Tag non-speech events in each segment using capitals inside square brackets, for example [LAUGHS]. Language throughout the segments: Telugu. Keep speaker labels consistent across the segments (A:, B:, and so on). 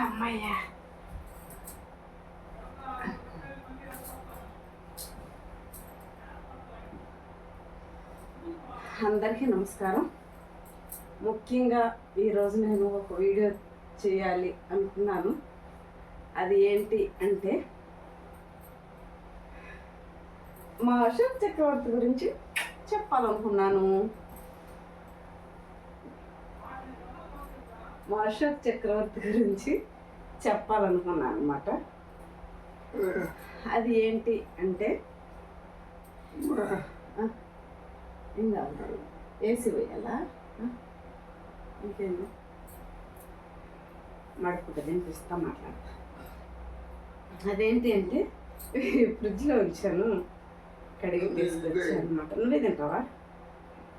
A: అమ్మయ్యా అందరికీ నమస్కారం. ముఖ్యంగా ఈరోజు నేను ఒక వీడియో చేయాలి అనుకున్నాను. అది ఏంటి అంటే మా అశోక్ చక్రవర్తి గురించి చెప్పాలనుకున్నాను. మా అశోక్ చక్రవర్తి గురించి చెప్పాలనుకున్నాను అనమాట అది ఏంటి అంటే ఏం కావాలి? ఏసీ వేయాలా? ఆ, ఇంకేంది మడుపుగా తినిపిస్తా మాట్లాడతా. అదేంటి అంటే ఫ్రిడ్జ్లో ఉంచాను. కడిగి తీసుకొచ్చాను అనమాట నువ్వే తింటావా?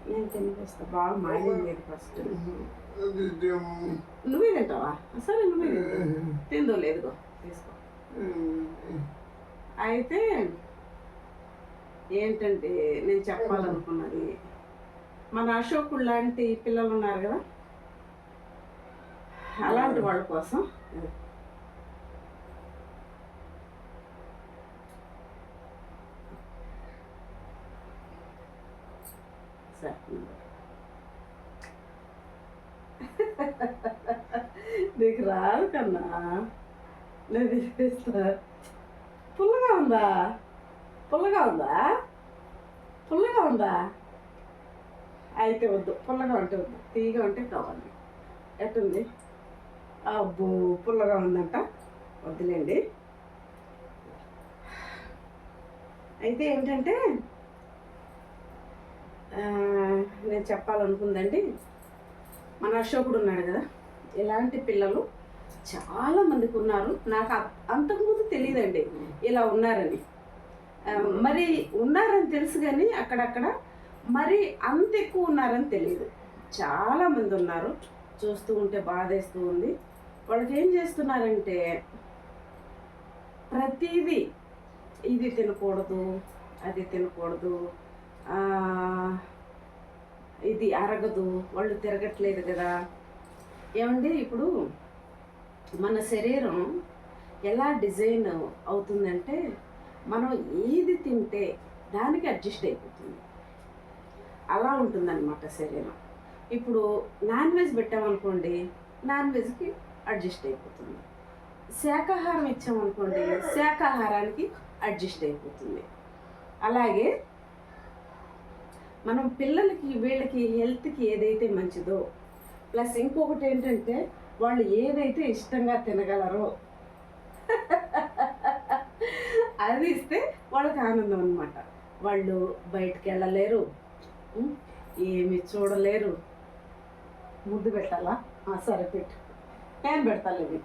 A: నేను తినిపిస్తా. బాగా మాడింది ఫస్ట్. నువ్వే తింటావా సరే నువ్వే తింటావు తిందో లేదుగో? తీసుకో. అయితే ఏంటంటే నేను చెప్పాలనుకున్నది మన అశోకుడు లాంటి పిల్లలు ఉన్నారు కదా? అలాంటి వాళ్ళ కోసం సరే నీకు రాదు కన్నా. నేను తీసేస్తా. పుల్లగా ఉందా? పుల్లగా ఉందా? పుల్లగా ఉందా? అయితే వద్దు పుల్లగా ఉంటే వద్దు. తీగా ఉంటే కావాలి. ఎట్టుంది? అబ్బో పుల్లగా ఉందంట. వద్దులేండి. అయితే ఏంటంటే నేను చెప్పాలనుకుందండి మన అశోకుడు ఉన్నాడు కదా. ఇలాంటి పిల్లలు చాలా మందికి ఉన్నారు. నాకు అంతకుముందు తెలియదండి ఇలా ఉన్నారని. మరి ఉన్నారని తెలుసు కానీ అక్కడక్కడ మరి అంత ఎక్కువ ఉన్నారని తెలియదు చాలా మంది ఉన్నారు. చూస్తూ ఉంటే బాధేస్తూ ఉంది. వాళ్ళకి ఏం చేస్తున్నారంటే ప్రతిదీ ఇది తినకూడదు అది తినకూడదు ఇది అరగదు వాళ్ళు తిరగట్లేదు కదా. ఏమండి ఇప్పుడు మన శరీరం ఎలా డిజైన్ అవుతుందంటే మనం ఏది తింటే దానికి అడ్జస్ట్ అయిపోతుంది. అలా ఉంటుందన్నమాట శరీరం. ఇప్పుడు నాన్ వెజ్ పెట్టామనుకోండి నాన్ వెజ్కి అడ్జస్ట్ అయిపోతుంది. శాకాహారం ఇచ్చామనుకోండి శాకాహారానికి అడ్జస్ట్ అయిపోతుంది. అలాగే మనం పిల్లలకి వీళ్ళకి హెల్త్కి ఏదైతే మంచిదో ప్లస్ ఇంకొకటి ఏంటంటే వాళ్ళు ఏదైతే ఇష్టంగా తినగలరో [LAUGHS] అది ఇస్తే వాళ్ళకి ఆనందం అనమాట వాళ్ళు బయటికి వెళ్ళలేరు. ఏమి చూడలేరు. ముద్దు పెట్టాలా? సరే పెట్టు. నేను పెడతాను ఇవి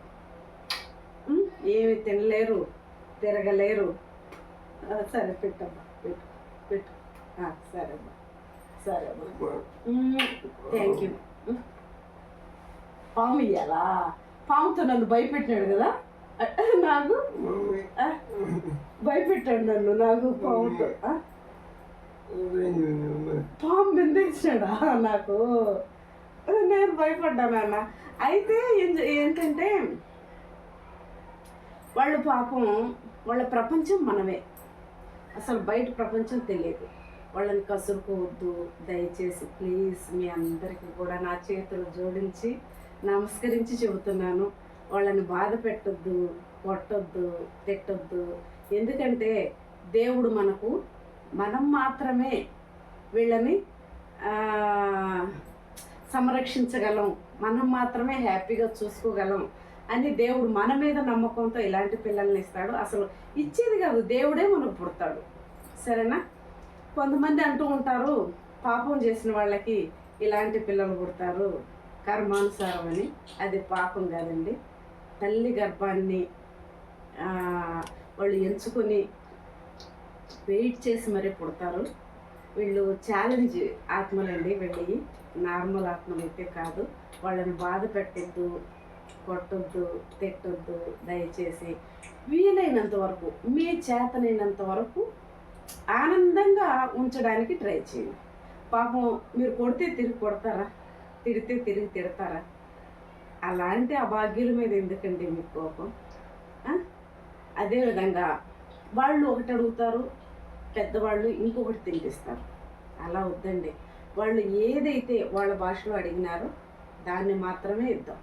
A: ఏమి తినలేరు. తిరగలేరు. సరే పెట్టమ్మా. పెట్టు. పెట్టు. సరే అమ్మా. సరే థ్యాంక్ యూ. పాము ఇయ్యాలా? పాముతో నన్ను భయపెట్టినాడు కదా? నాకు భయపెట్టాడు నన్ను నాకు పాముతో? పాము బెందించాడా నాకు? నేను భయపడ్డాను అన్న అయితే ఏంటంటే వాళ్ళు పాపం వాళ్ళ ప్రపంచం మనమే. అసలు బయట ప్రపంచం తెలియదు. వాళ్ళని కసురుకోవద్దు. దయచేసి ప్లీజ్ మీ అందరికీ కూడా నా చేతులు జోడించి నమస్కరించి చెబుతున్నాను. వాళ్ళని బాధ పెట్టొద్దు కొట్టొద్దు తిట్టొద్దు. ఎందుకంటే దేవుడు మనకు మనం మాత్రమే వీళ్ళని సంరక్షించగలం. మనం మాత్రమే హ్యాపీగా చూసుకోగలం అని దేవుడు మన మీద నమ్మకంతో ఇలాంటి పిల్లల్ని ఇస్తాడు. అసలు ఇచ్చేది కాదు దేవుడే మనకు పుడతాడు. సరేనా? కొంతమంది అంటూ ఉంటారు పాపం చేసిన వాళ్ళకి ఇలాంటి పిల్లలు పుడతారు. కర్మానుసారం అని. అది పాపం కాదండి. తల్లి గర్భాన్ని వాళ్ళు ఎంచుకొని వెయిట్ చేసి మరీ పుడతారు. వీళ్ళు ఛాలెంజ్ ఆత్మలండి వెళ్ళి నార్మల్ ఆత్మలు అయితే కాదు. వాళ్ళని బాధ పెట్టొద్దు కొట్టొద్దు తిట్టొద్దు దయచేసి వీలైనంత వరకు మీ చేతనైనంత వరకు ఆనందంగా ఉంచడానికి ట్రై చేయండి. పాపం మీరు కొడితే తిరిగి కొడతారా? తిడితే తిరిగి తిడతారా? అలాంటి అభాగ్యుల మీద ఎందుకండి మీకు కోపం? అదేవిధంగా వాళ్ళు ఒకటి అడుగుతారు పెద్దవాళ్ళు ఇంకొకటి తినిపిస్తారు. అలా వద్దండి. వాళ్ళు ఏదైతే వాళ్ళ భాషలో అడిగినారో దాన్ని మాత్రమే ఇద్దాం.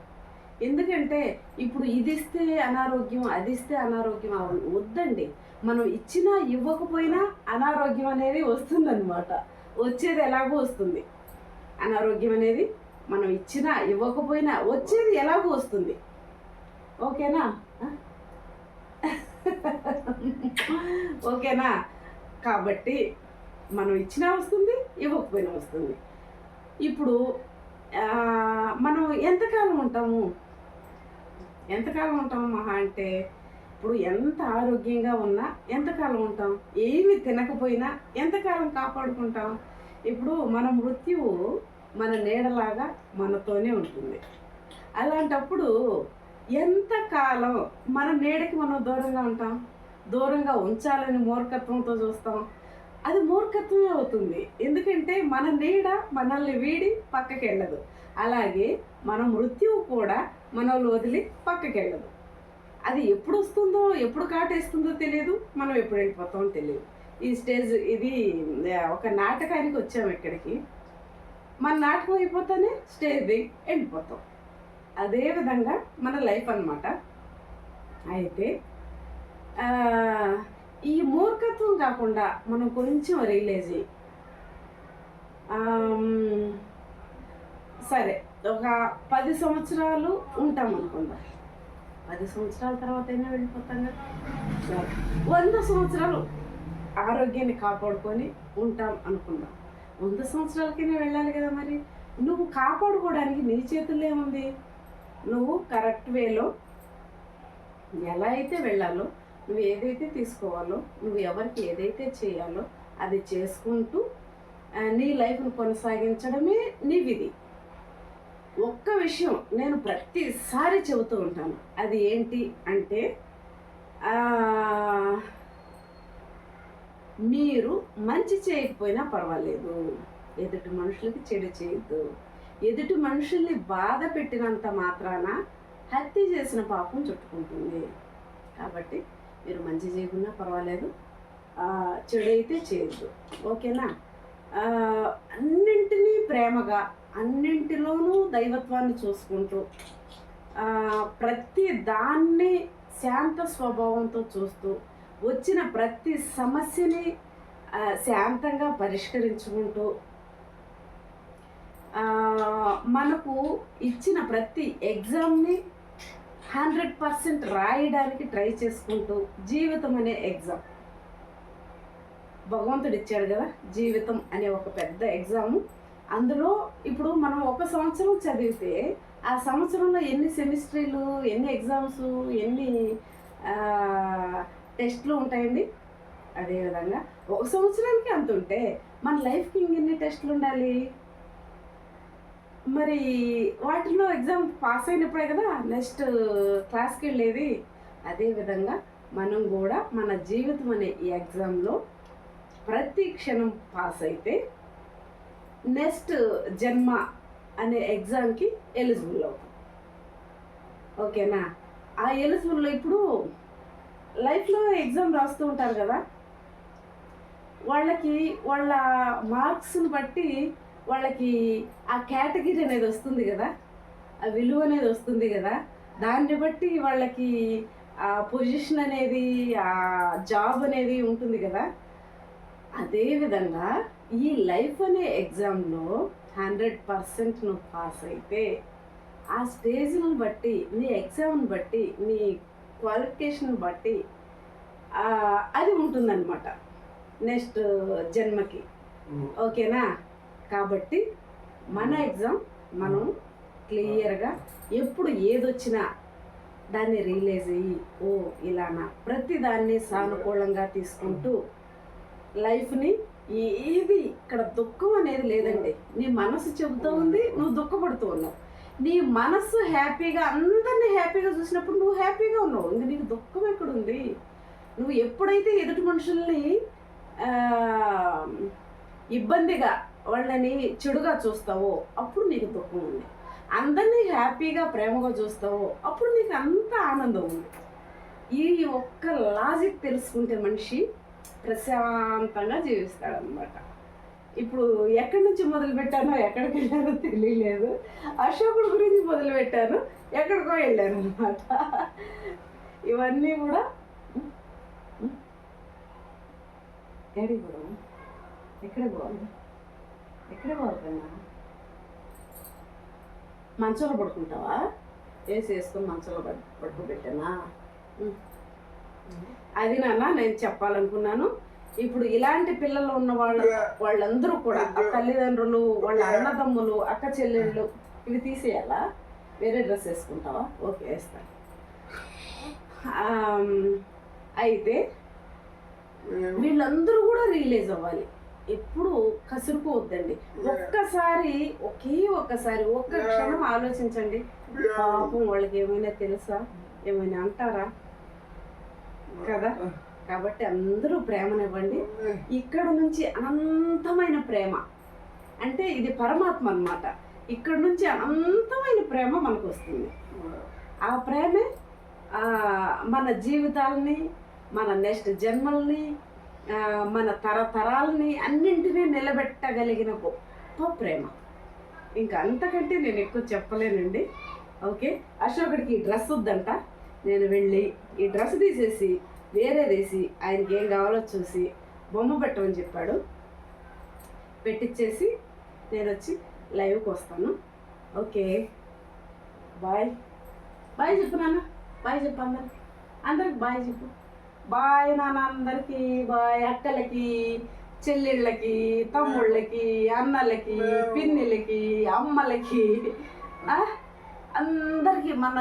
A: ఎందుకంటే ఇప్పుడు ఇది ఇస్తే అనారోగ్యం అది ఇస్తే అనారోగ్యం అవ- వద్దండి. మనం ఇచ్చినా ఇవ్వకపోయినా అనారోగ్యం అనేది వస్తుందన్నమాట. వచ్చేది ఎలాగో వస్తుంది. అనారోగ్యం అనేది మనం ఇచ్చినా ఇవ్వకపోయినా వచ్చేది ఎలాగో వస్తుంది. ఓకేనా? [LAUGHS] ఓకేనా? కాబట్టి మనం ఇచ్చినా వస్తుంది ఇవ్వకపోయినా వస్తుంది. ఇప్పుడు మనం ఎంతకాలం ఉంటాము? ఎంతకాలం ఉంటాం మహా అంటే? ఇప్పుడు ఎంత ఆరోగ్యంగా ఉన్నా ఎంతకాలం ఉంటాం? ఏమి తినకపోయినా ఎంతకాలం కాపాడుకుంటాం? ఇప్పుడు మన మృత్యువు మన నీడలాగా మనతోనే ఉంటుంది. అలాంటప్పుడు ఎంతకాలం మన నీడకి మనం దూరంగా ఉంటాం? దూరంగా ఉంచాలని మూర్ఖత్వంతో చూస్తాం. అది మూర్ఖత్వమే అవుతుంది. ఎందుకంటే మన నీడ మనల్ని వీడి పక్కకి వెళ్ళదు అలాగే మన మృత్యువు కూడా మనోళ్ళు వదిలి పక్కకి వెళ్ళదు అది ఎప్పుడు వస్తుందో ఎప్పుడు కాటేస్తుందో తెలియదు మనం ఎప్పుడు వెళ్ళిపోతామో తెలియదు. ఈ స్టేజ్ ఇది ఒక నాటకానికి వచ్చాము ఇక్కడికి. మన నాటకం అయిపోతేనే స్టేజ్ వెళ్ళిపోతాం. అదే విధంగా మన లైఫ్ అన్నమాట. అయితే ఈ మూర్ఖత్వం కాకుండా మనం కొంచెం రియలైజ్ అయ్యి సరే. ఒక పది సంవత్సరాలు ఉంటాం అనుకుందాం. పది సంవత్సరాల తర్వాత అయినా వెళ్ళిపోతాం కదా? సరే వంద సంవత్సరాలు ఆరోగ్యాన్ని కాపాడుకొని ఉంటాం అనుకుందాం. వంద సంవత్సరాలకైనా వెళ్ళాలి కదా మరి? నువ్వు కాపాడుకోవడానికి నీ చేతుల్లో ఏముంది? నువ్వు కరెక్ట్ వేలో ఎలా అయితే వెళ్ళాలో నువ్వు ఏదైతే తీసుకోవాలో నువ్వు ఎవరికి ఏదైతే చేయాలో అది చేసుకుంటూ నీ లైఫ్ను కొనసాగించడమే నీ విధి. ఒక్క విషయం నేను ప్రతిసారి చెబుతూ ఉంటాను. అది ఏంటి అంటే మీరు మంచి చేయకపోయినా పర్వాలేదు. ఎదుటి మనుషులకి చెడు చేయొద్దు. ఎదుటి మనుషుల్ని బాధ పెట్టినంత మాత్రాన హత్య చేసిన పాపం చుట్టుకుంటుంది. కాబట్టి మీరు మంచి చేయకున్నా పర్వాలేదు. చెడు అయితే చేయొద్దు. ఓకేనా? అన్నింటినీ ప్రేమగా అన్నింటిలోనూ దైవత్వాన్ని చూసుకుంటూ ప్రతి దాన్ని శాంత స్వభావంతో చూస్తూ వచ్చిన ప్రతి సమస్యని శాంతంగా పరిష్కరించుకుంటూ మనకు ఇచ్చిన ప్రతి ఎగ్జామ్ని హండ్రెడ్ పర్సెంట్ రాయడానికి ట్రై చేసుకుంటూ జీవితం అనే ఎగ్జామ్. భగవంతుడు ఇచ్చాడు కదా జీవితం అనే ఒక పెద్ద ఎగ్జామ్. అందులో ఇప్పుడు మనం ఒక సంవత్సరం చదివితే ఆ సంవత్సరంలో ఎన్ని సెమిస్ట్రీలు ఎన్ని ఎగ్జామ్స్ ఎన్ని టెస్ట్లు ఉంటాయండి? అదేవిధంగా ఒక సంవత్సరానికి అంత ఉంటే మన లైఫ్కి ఇంకెన్ని టెస్ట్లు ఉండాలి? మరి వాటిలో ఎగ్జామ్ పాస్ అయినప్పుడే కదా నెక్స్ట్ క్లాస్కి వెళ్ళేది? అదేవిధంగా మనం కూడా మన జీవితం అనే ఈ ఎగ్జామ్లో ప్రతి క్షణం పాస్ అయితే నెక్స్ట్ జన్మ అనే ఎగ్జామ్కి ఎలిజిబుల్ అవుతాం. ఓకేనా? ఆ ఎలిజిబుల్లో ఇప్పుడు లైఫ్లో ఎగ్జామ్ రాస్తూ ఉంటారు కదా? వాళ్ళకి వాళ్ళ మార్క్స్ని బట్టి వాళ్ళకి ఆ కేటగిరీ అనేది వస్తుంది కదా? ఆ విలువ అనేది వస్తుంది కదా? దాన్ని బట్టి వాళ్ళకి ఆ పొజిషన్ అనేది ఆ జాబ్ అనేది ఉంటుంది కదా? అదేవిధంగా ఈ లైఫ్ అనే ఎగ్జామ్లో హండ్రెడ్ పర్సెంట్ నువ్వు పాస్ అయితే ఆ స్టేజ్ను బట్టి నీ ఎగ్జామ్ని బట్టి నీ క్వాలిఫికేషన్ బట్టి అది ఉంటుందన్నమాట. నెక్స్ట్ జన్మకి. ఓకేనా? కాబట్టి మన ఎగ్జామ్ మనం క్లియర్గా ఎప్పుడు ఏదొచ్చినా దాన్ని రియలైజ్ అయ్యి ఓ ఇలానా. ప్రతి దాన్ని సానుకూలంగా తీసుకుంటూ లైఫ్ని ఏది ఇక్కడ దుఃఖం అనేది లేదండి. నీ మనసు చెబుతూ ఉంది నువ్వు దుఃఖపడుతూ ఉన్నావు. నీ మనసు హ్యాపీగా అందరినీ హ్యాపీగా చూసినప్పుడు నువ్వు హ్యాపీగా ఉన్నావు. ఇంక నీకు దుఃఖం ఎక్కడుంది? నువ్వు ఎప్పుడైతే ఎదుటి మనుషుల్ని ఇబ్బందిగా వాళ్ళని చెడుగా చూస్తావో అప్పుడు నీకు దుఃఖం ఉంది. అందరినీ హ్యాపీగా ప్రేమగా చూస్తావో అప్పుడు నీకు అంత ఆనందం ఉంది. ఈ ఒక్క లాజిక్ తెలుసుకుంటే మనిషి ప్రశాంతంగా జీవిస్తాడనమాట ఇప్పుడు ఎక్కడి నుంచి మొదలు పెట్టానో ఎక్కడికి వెళ్ళానో తెలియలేదు. అశోకుడు గురించి మొదలు పెట్టాను ఎక్కడికో వెళ్ళాను అనమాట ఇవన్నీ కూడా ఏడికి పోదాం? ఎక్కడ పోవాలి? ఎక్కడ పోవాలన్నా మంచంలో పడుకుంటావా? వేసి వేసుకొని మంచంలో పడు పడుకోబెట్టానా. అది నాన్న నేను చెప్పాలనుకున్నాను. ఇప్పుడు ఇలాంటి పిల్లలు ఉన్న వాళ్ళ వాళ్ళందరూ కూడా ఆ తల్లిదండ్రులు వాళ్ళ అన్నదమ్ములు అక్క చెల్లెళ్ళు ఇవి తీసేయాలా? వేరే డ్రెస్ వేసుకుంటావా? ఓకే వేస్తాను ఆమ్, అయితే వీళ్ళందరూ కూడా రిలీజ్ అవ్వాలి. ఎప్పుడు కసురుకోవద్దండి. ఒక్కసారి ఒకే ఒక్కసారి ఒక్క క్షణం ఆలోచించండి. పాపం వాళ్ళకి ఏమైనా తెలుసా? ఏమైనా అంటారా? కదా? కాబట్టి అందరూ ప్రేమనివ్వండి. ఇక్కడ నుంచి అనంతమైన ప్రేమ. అంటే ఇది పరమాత్మ అన్నమాట. ఇక్కడ నుంచి అనంతమైన ప్రేమ మనకు వస్తుంది ఆ ప్రేమే మన జీవితాలని మన నెక్స్ట్ జన్మల్ని మన తరతరాలని అన్నింటినీ నిలబెట్టగలిగిన గొప్ప ప్రేమ. ఇంకా అంతకంటే నేను ఎక్కువ చెప్పలేనండి. ఓకే? అశోకుడికి ఈ డ్రెస్ వద్దంట. నేను వెళ్ళి ఈ డ్రెస్ తీసేసి వేరేదేసి ఆయనకి ఏం కావాలో చూసి బొమ్మ పెట్టమని చెప్పాడు. పెట్టించేసి నేను వచ్చి లైవ్కి వస్తాను. ఓకే. బాయ్. బాయ్ చెప్పు నాన్న. బాయ్ చెప్పు అందరికి. అందరికి బాయ్ చెప్పు. బాయ్ నాన్న అందరికి. బాయ్ అక్కలకి చెల్లెళ్ళకి తమ్ముళ్ళకి అన్నలకి పిన్నిలకి అమ్మలకి. ఆ? అందరికీ మన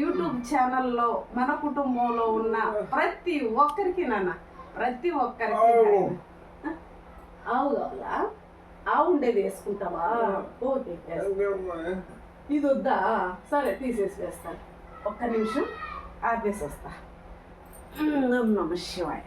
A: యూట్యూబ్ ఛానల్లో మన కుటుంబంలో ఉన్న ప్రతి ఒక్కరికి నాన్న ప్రతి ఒక్కరికి? ఆవు కావాలా ఆవు ఉండేది వేసుకుంటావా? ఓకే. ఇది వద్దా? సరే తీసేసి వేస్తాను. ఒక్క నిమిషం ఆపేసి వస్తా. ఓం నమ శివాయ.